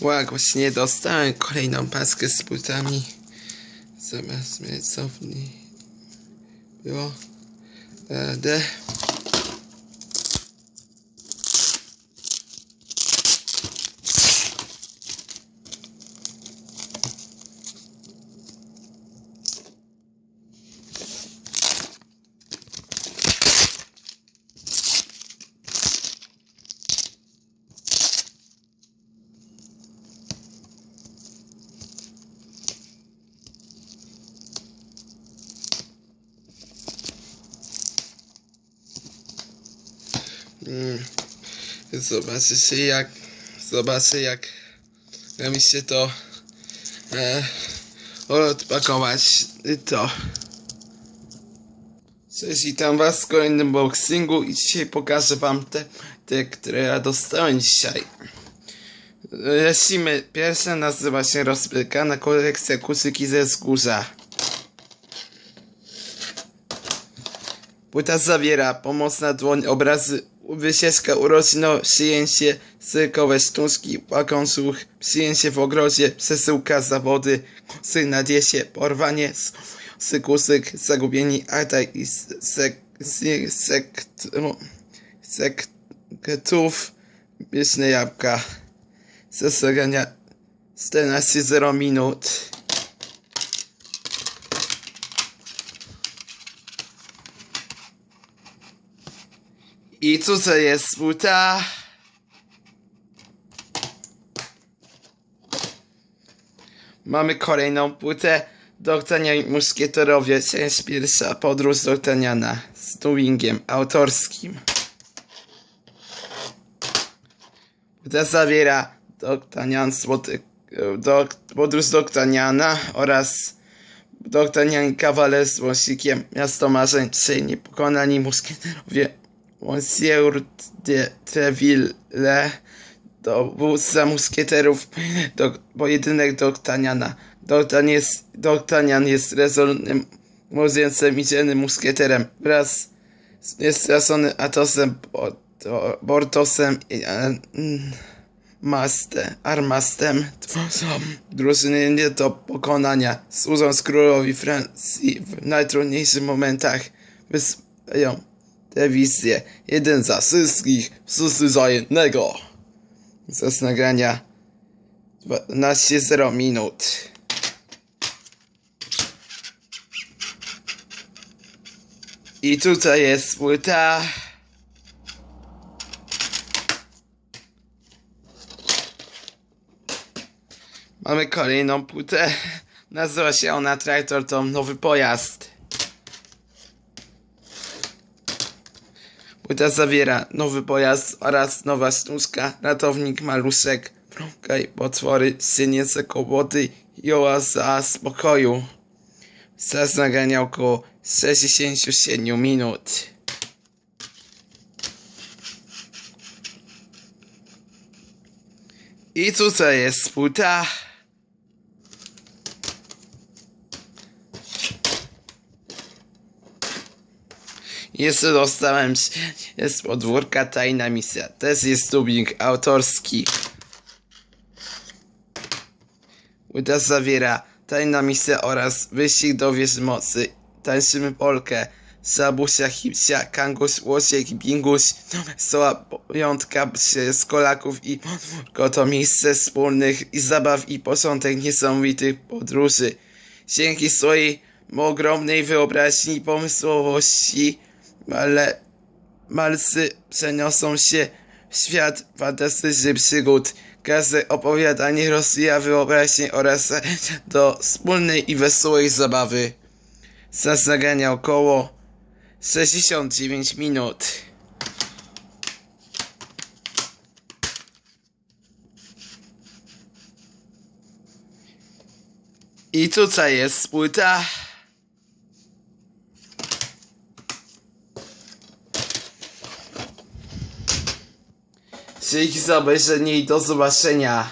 Ła, właśnie dostałem kolejną paskę z butami. Zobaczmy, co w niej było. E, Zobaczycie jak zobaczę jak mi się to e, odpakować to. Cześć, witam was w kolejnym boxingu i dzisiaj pokażę wam te, te które ja dostałem dzisiaj. Lecimy. Pierwsza nazywa się rozpykana kolekcja kucyki ze wzgórza. Płyta zawiera pomocna dłoń, obrazy, wycieczka urodzinowa, przyjęcie, cyrkowe sztuczki, łakomsłuch, przyjęcie w ogrodzie, przesyłka zawody, kusy na diecie, porwanie, sykusyk, zagubieni atak i sek, sek, sekt, sektów, wieczne jabłka. Zastrzegania 14.0 minut. I to jest buta? Mamy kolejną płytę. Doktania i muszkieterowie. Część pierwsza. Podróż Doktaniana. Z dubbingiem autorskim. Płyta zawiera Doktanian Złoty... Dok, podróż Doktaniana oraz Doktanian i kawaler z wąsikiem. Miasto marzeń. Trzej niepokonani muszkieterowie. Monsieur de Treville, dowódca muskieterów, do, pojedynek D'Artagnana. D'Artagnan jest, D'Artagnan jest rezolutnym, młodzieńcem i dzielnym muskieterem wraz z niestraconym Atosem, Bortosem i Maste, Armastem tworzą drużyny nie do pokonania. Służą z królowi Francji w najtrudniejszych momentach. Wyspają te wizje. Jeden za wszystkich, wszyscy za jednego. Czas nagrania 12.0 minut. I tutaj jest płyta. Mamy kolejną płytę. Nazywa się ona Traktor to nowy pojazd. Płyta zawiera nowy pojazd oraz nowa sztuczka, ratownik maluszek, prąka i potwory, syniece koboty i oaza spokoju. Czas nagrania około 67 minut. I tutaj jest płyta. Jeszcze dostałem jest podwórka tajna misja. Też jest dubbing autorski. Uda zawiera tajna misja oraz wyścig do wieży mocy. Tańczymy Polkę. Sabusia, Hipsia, Kanguś, Łosiek, Binguś, Soła, Piątka z Kolaków i podwórko to miejsce wspólnych i zabaw i posątek niesamowitych podróży. Dzięki swojej ogromnej wyobraźni i pomysłowości ale malcy przeniosą się w świat fantastycznych przygód. Każde opowiadanie rozwija wyobraźnię oraz do wspólnej i wesołej zabawy. Czas nagrania około 69 minut. I tutaj jest płyta. Dzięki za obejrzenie i do zobaczenia.